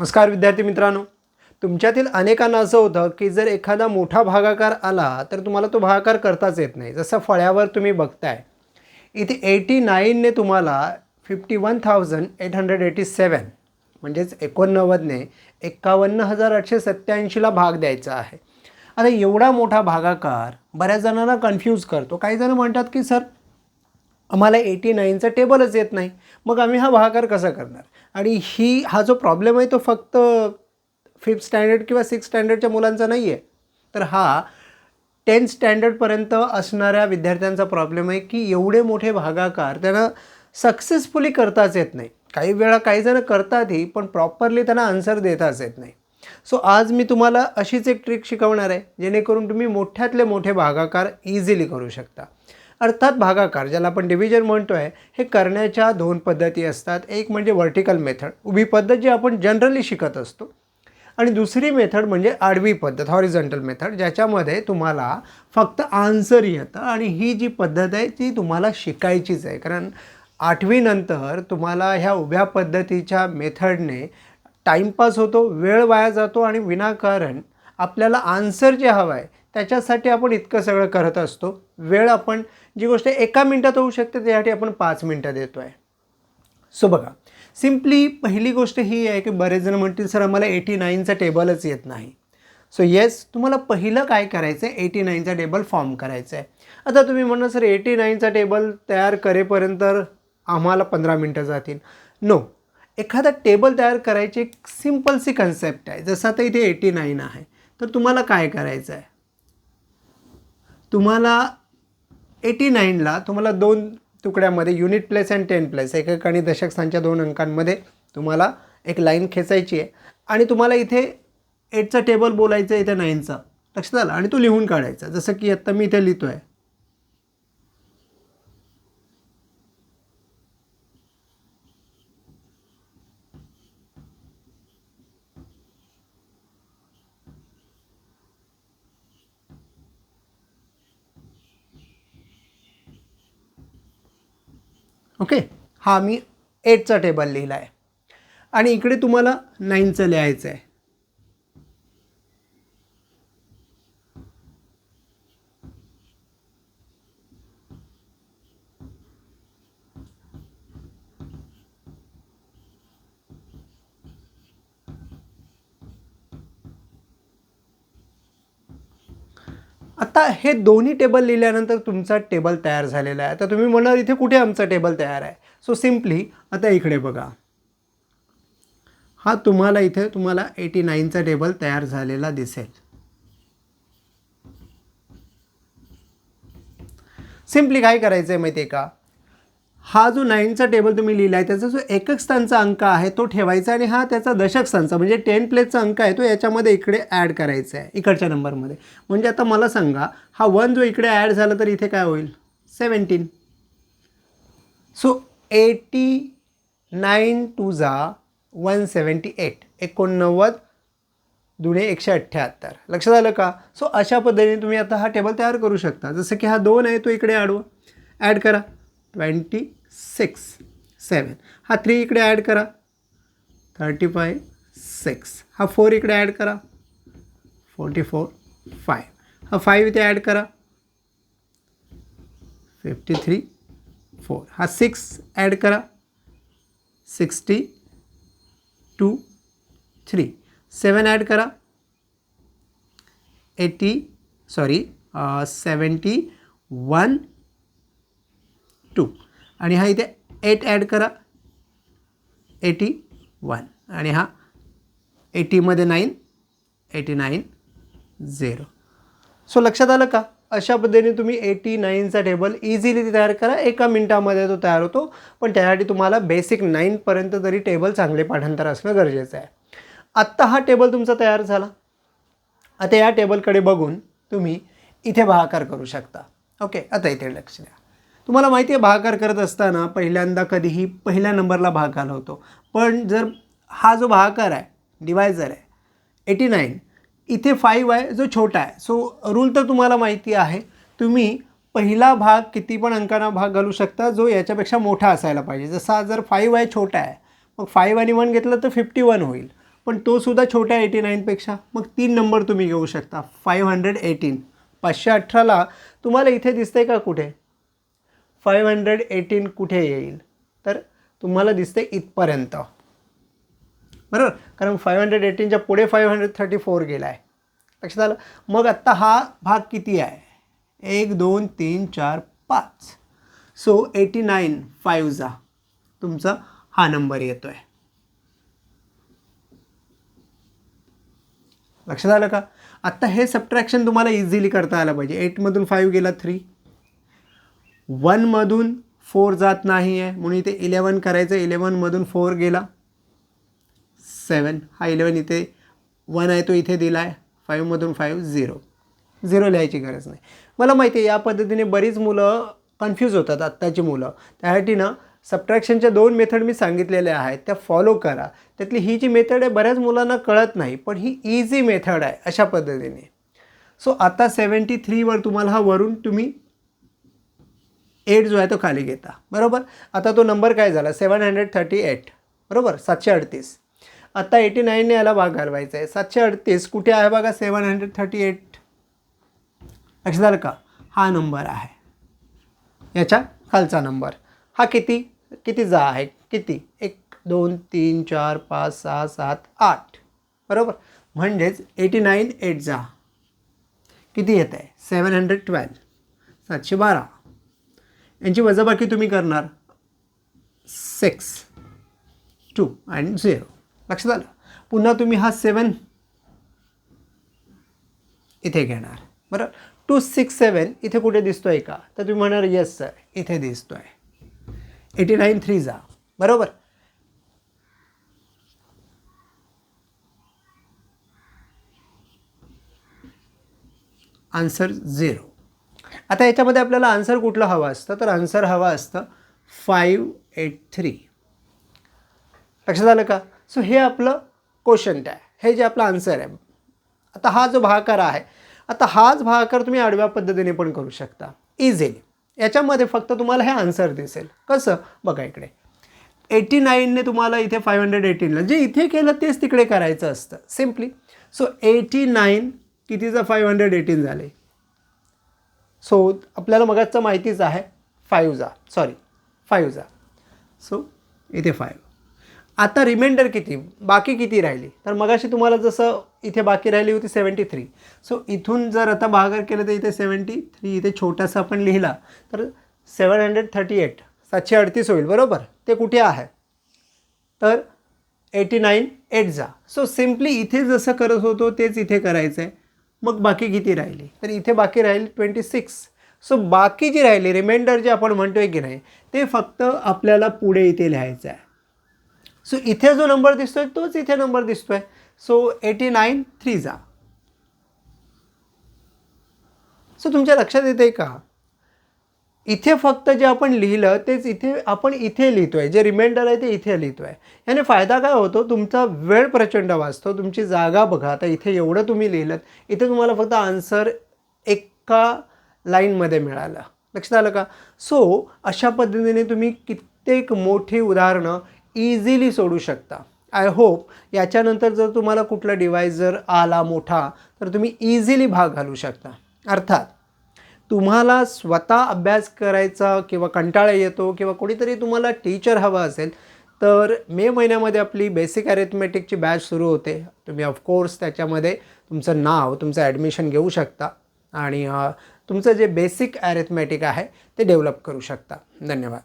नमस्कार विद्यार्थी मित्रांनो. तुमच्यातील अनेकांना असं होतं की जर एखादा मोठा भागाकार आला तर तुम्हाला तो भागाकार करताच येत नाही. जसं फळ्यावर तुम्ही बघताय. इथे एटी नाईनने तुम्हाला fifty one thousand eight hundred eighty seven म्हणजेच एकोणनव्वदने एक्कावन्न हजार आठशे सत्त्याऐंशीला भाग द्यायचा आहे. आता एवढा मोठा भागाकार बऱ्याच जणांना कन्फ्यूज करतो. काही जण म्हणतात की सर आम्हाला एटी नाईनचं टेबलच येत नाही. मग आम्ही हा भागाकार कसा करणार? आणि ही हा जो प्रॉब्लेम आहे तो फक्त फिफ्थ स्टँडर्ड किंवा सिक्स्थ स्टँडर्डच्या मुलांचा नाही आहे तर हा टेन्थ स्टँडर्डपर्यंत असणाऱ्या विद्यार्थ्यांचा प्रॉब्लेम आहे की एवढे मोठे भागाकार त्यांना सक्सेसफुली करताच येत नाही. काही वेळा काही जण करतातही पण प्रॉपरली त्यांना आन्सर देताच येत नाही. सो आज मी तुम्हाला अशीच एक ट्रिक शिकवणार आहे जेणेकरून तुम्ही मोठ्यातले मोठे भागाकार इझिली करू शकता. अर्थात भागाकार ज्याला आपण डिव्हिजन म्हणतो आहे हे करण्याच्या दोन पद्धती असतात. एक म्हणजे व्हर्टिकल मेथड उभी पद्धत जी आपण जनरली शिकत असतो. आणि दुसरी मेथड म्हणजे आडवी पद्धत हॉरिझॉन्टल मेथड ज्याच्यामध्ये तुम्हाला फक्त आन्सर येतं आणि ही जी पद्धत आहे ती तुम्हाला शिकायचीच आहे. कारण आठवीनंतर तुम्हाला ह्या उभ्या पद्धतीच्या मेथडने टाईमपास होतो वेळ वाया जातो आणि विनाकारण आपल्याला आन्सर जे हवं आहे त्याच्यासाठी आपण इतकं सगळं करत असतो. वेळ आपण जी गोष्ट एका मिनटात होऊ शकते त्यासाठी आपण पाच मिनटं देतो आहे सो बघा सिम्पली पहिली गोष्ट ही आहे की बरेच जण म्हणतील सर आम्हाला एटी नाईनचा टेबलच येत नाही. सो येस तुम्हाला पहिलं काय करायचं आहे एटी नाईनचा टेबल फॉर्म करायचा आहे आता तुम्ही म्हणा सर एटी नाईनचा टेबल तयार करेपर्यंत आम्हाला पंधरा मिनटं जातील. नो. एखादा टेबल तयार करायची एक सिम्पलसी कन्सेप्ट आहे. जसं आता इथे एटी नाईन आहे. तर तुम्हाला काय करायचं आहे तुम्हाला एटी नाईनला तुम्हाला दोन तुकड्यामध्ये unit place and ten place एकक आणि दशक स्थानच्या दोन अंकांमध्ये तुम्हाला एक लाईन खेचायची आहे. आणि तुम्हाला इथे एटचं टेबल बोलायचं आहे इथे नाईनचा लक्षात आलं? आणि तो लिहून काढायचा. जसं की आत्ता मी इथे लिहितो आहे ओके? हा मी एटचा टेबल लिहिला आहे आणि इकडे तुम्हाला नाईनचं लिहायचं आहे आता हे दोन्ही टेबल लिहिल्यानंतर तुमचा टेबल तयार झालेला आहे. आता तुम्ही म्हणाल इथे कुठे आमचा टेबल तयार आहे? सो सिम्पली आता इकडे बघा. हा तुम्हाला इथे तुम्हाला एटी नाईनचा टेबल तयार झालेला दिसेल. सिम्पली काय करायचं आहे माहिती आहे का? हा जो नाईनचा टेबल तुम्ही लिहिला आहे त्याचा जो एकक स्थानचा अंक आहे तो ठेवायचा आणि हा त्याचा दशक स्थानचा म्हणजे टेन प्लेसचा अंक आहे तो याच्यामध्ये इकडे ॲड करायचा आहे इकडच्या नंबरमध्ये म्हणजे आता मला सांगा हा वन जो इकडे ॲड झाला तर इथे काय होईल? Seventeen so eighty nine two जा वन सेवन्टी एट एकोणनव्वद दुणे एकशे अठ्ठ्याहत्तर. लक्षात आलं का? सो अशा पद्धतीने तुम्ही आता हा टेबल तयार करू शकता. जसं की हा दोन आहे तो इकडे ॲडवा ॲड करा. Twenty six, seven. हा थ्री इकडे ॲड करा. थर्टी फाय सिक्स हा फोर इकडे ॲड करा. फोर्टी फोर फाय हा फाईव्ह इथे ॲड करा. फिफ्टी थ्री फोर हा सिक्स ॲड करा. Sixty two three seven add करा. Eighty sorry seventy one two. आणि हा इथे एट ॲड करा. एटी वन आणि हा एटीमध्ये nine eighty nine zero so लक्षात आलं का? अशा पद्धतीने तुम्ही एटी नाईनचा टेबल इझिली तयार करा. एका मिनटामध्ये तो तयार होतो. पण त्यासाठी तुम्हाला बेसिक नाईनपर्यंत तरी टेबल चांगले पाठांतर असणं गरजेचं आहे. आत्ता हा टेबल तुमचा तयार झाला. आता या टेबलकडे बघून तुम्ही इथे भागाकार करू शकता. ओके आता इथे लक्ष द्या. तुम्हाला माहिती आहे भागाकार करत असताना पहिल्यांदा कधीही पहिल्या नंबरला भागाकार होतो. पण जर हा जो भागाकार आहे डिवायझर आहे एटी नाईन इथे फाईव्ह आहे जो छोटा आहे. सो रूल तर तुम्हाला माहिती आहे तुम्ही पहिला भाग किती पण अंकांना भाग घालू शकता जो याच्यापेक्षा मोठा असायला पाहिजे. जसा जर फाईव्ह आहे छोटा आहे मग फाईव्ह आणि वन घेतलं तर फिफ्टी वन होईल. पण तोसुद्धा छोट्या एटी नाईनपेक्षा मग तीन नंबर तुम्ही घेऊ शकता फाईव्ह हंड्रेड एटीन पाचशे अठराला तुम्हाला इथे दिसतंय का कुठे? फाईव्ह हंड्रेड एटीन कुठे येईल? तर तुम्हाला दिसते इथपर्यंत. बरोबर? कारण फाईव्ह हंड्रेड एटीनच्या पुढे फाईव्ह हंड्रेड थर्टी फोर गेला आहे लक्षात आलं? मग आत्ता हा भाग किती आहे? एक दोन तीन चार पाच. सो एटी नाईन फाईव्हचा तुमचा हा नंबर येतो आहे लक्षात आलं का? आत्ता हे सबट्रॅक्शन तुम्हाला इझिली करता आलं पाहिजे. एटमधून फाईव्ह गेला थ्री वनमधून फोर जात नाही आहे म्हणून इथे इलेवन करायचं. इलेवनमधून फोर गेला. सेवन हा इलेवन इथे वन आहे तो इथे दिला आहे फाईव्हमधून फाईव्ह झिरो झिरो लिहायची गरज नाही. मला माहिती आहे या पद्धतीने बरीच मुलं कन्फ्यूज होतात आत्ताची मुलं. त्यासाठी ना सबट्रॅक्शनच्या दोन मेथड मी सांगितलेल्या आहेत त्या फॉलो करा. त्यातली ही जी मेथड आहे बऱ्याच मुलांना कळत नाही पण ही इझी मेथड आहे अशा पद्धतीने. सो आता सेवन्टी थ्रीवर तुम्हाला हा वरून तुम्ही एट जो आहे तो खाली घेता. बरोबर? आता तो नंबर काय झाला? Seven hundred thirty eight. बरोबर? सातशे अडतीस. आता एटी नाईनने याला भाग घालवायचा आहे. सातशे अडतीस कुठे आहे बघा? Seven hundred thirty eight. लक्षात आलं का? हा नंबर आहे. याच्या खालचा नंबर. हा किती? कितीचा आहे? किती? एक दोन तीन चार पाच सहा सात आठ. बरोबर? म्हणजेच एटी नाईन एट जा. किती येत आहे? Seven hundred twelve. सातशे बारा. यांची वजाबाकी तुम्ही करणार. सिक्स टू आणि झिरो लक्षात आलं? पुन्हा तुम्ही हा सेवन इथे घेणार. बरं? टू सिक्स सेवन इथे कुठे दिसतोय का? तर तुम्ही म्हणणार येस सर इथे दिसतोय. एटी नाईन थ्री जा. बरोबर? आन्सर झिरो आता याच्यामध्ये आपल्याला आन्सर कुठलं हवं असतं? तर आन्सर हवा असतं फाईव्ह एट थ्री लक्षात आलं का? सो हे आपलं क्वेश्चन आहे हे जे आपलं आन्सर आहे. आता हा जो भाकार आहे आता हाच भाकार तुम्ही आडव्या पद्धतीने पण करू शकता. इझिली याच्यामध्ये फक्त तुम्हाला हे आन्सर दिसेल. कसं? बघा इकडे. एटी नाईनने तुम्हाला इथे फाईव्ह हंड्रेड एटीनला जे इथे केलं तेच तिकडे करायचं असतं. सिम्पली सो एटी नाईन कितीचं? फाईव्ह हंड्रेड एटीन झाले. सो आपल्याला मगाचं माहितीच आहे. फाईव्ह जा. सॉरी फाईव्ह जा. सो इथे फाईव्ह आता रिमाइंडर किती? बाकी किती राहिली? तर मगाशी तुम्हाला जसं इथे बाकी राहिली होती सेवन्टी थ्री सो इथून जर आता भागाकार केलं तर इथे सेवन्टी थ्री इथे छोटासा आपण लिहिला. तर सेवन हंड्रेड थर्टी एट सातशे अडतीस होईल. बरोबर? ते कुठे आहे? तर एटी नाईन एट जा. सो सिम्पली इथे जसं करत होतो तेच इथे करायचं आहे मग बाकी किती राहिली? तर इथे बाकी राहिली ट्वेंटी सिक्स सो बाकी जी राहिली रिमाइंडर जे आपण म्हणतोय की नाही ते फक्त आपल्याला पुढे इथे लिहायचं आहे. सो इथे जो नंबर दिसतोय तोच इथे नंबर दिसतोय. सो एटी नाईन थ्री जा. सो तुमच्या लक्षात येते का? इथे फक्त जे आपण लिहिलं तेच इथे आपण इथे लिहितो आहे जे रिमाइंडर आहे ते इथे लिहितो आहे याने फायदा काय होतो? तुमचा वेळ प्रचंड वाचतो. तुमची जागा बघा. आता इथे एवढं तुम्ही लिहिलं इथे तुम्हाला फक्त आन्सर एका लाईनमध्ये मिळालं. लक्षात आलं का? सो अशा पद्धतीने तुम्ही कित्येक मोठी उदाहरणं इझिली सोडू शकता. आय होप याच्यानंतर जर तुम्हाला कुठला डिव्हाइस जर आला मोठा तर तुम्ही इझिली भाग घालू शकता. अर्थात तुम्हाला स्वतः अभ्यास करायचा किंवा कंटाळा येतो किंवा कोणीतरी तुम्हाला टीचर हवा असेल तर मे महिन्यामध्ये आपली बेसिक ॲरेथमॅटिकची बॅच सुरू होते. तुम्ही ऑफकोर्स त्याच्यामध्ये तुमचं नाव तुमचं ॲडमिशन घेऊ शकता आणि तुमचं जे बेसिक ॲरेथमॅटिक आहे ते डेव्हलप करू शकता. धन्यवाद.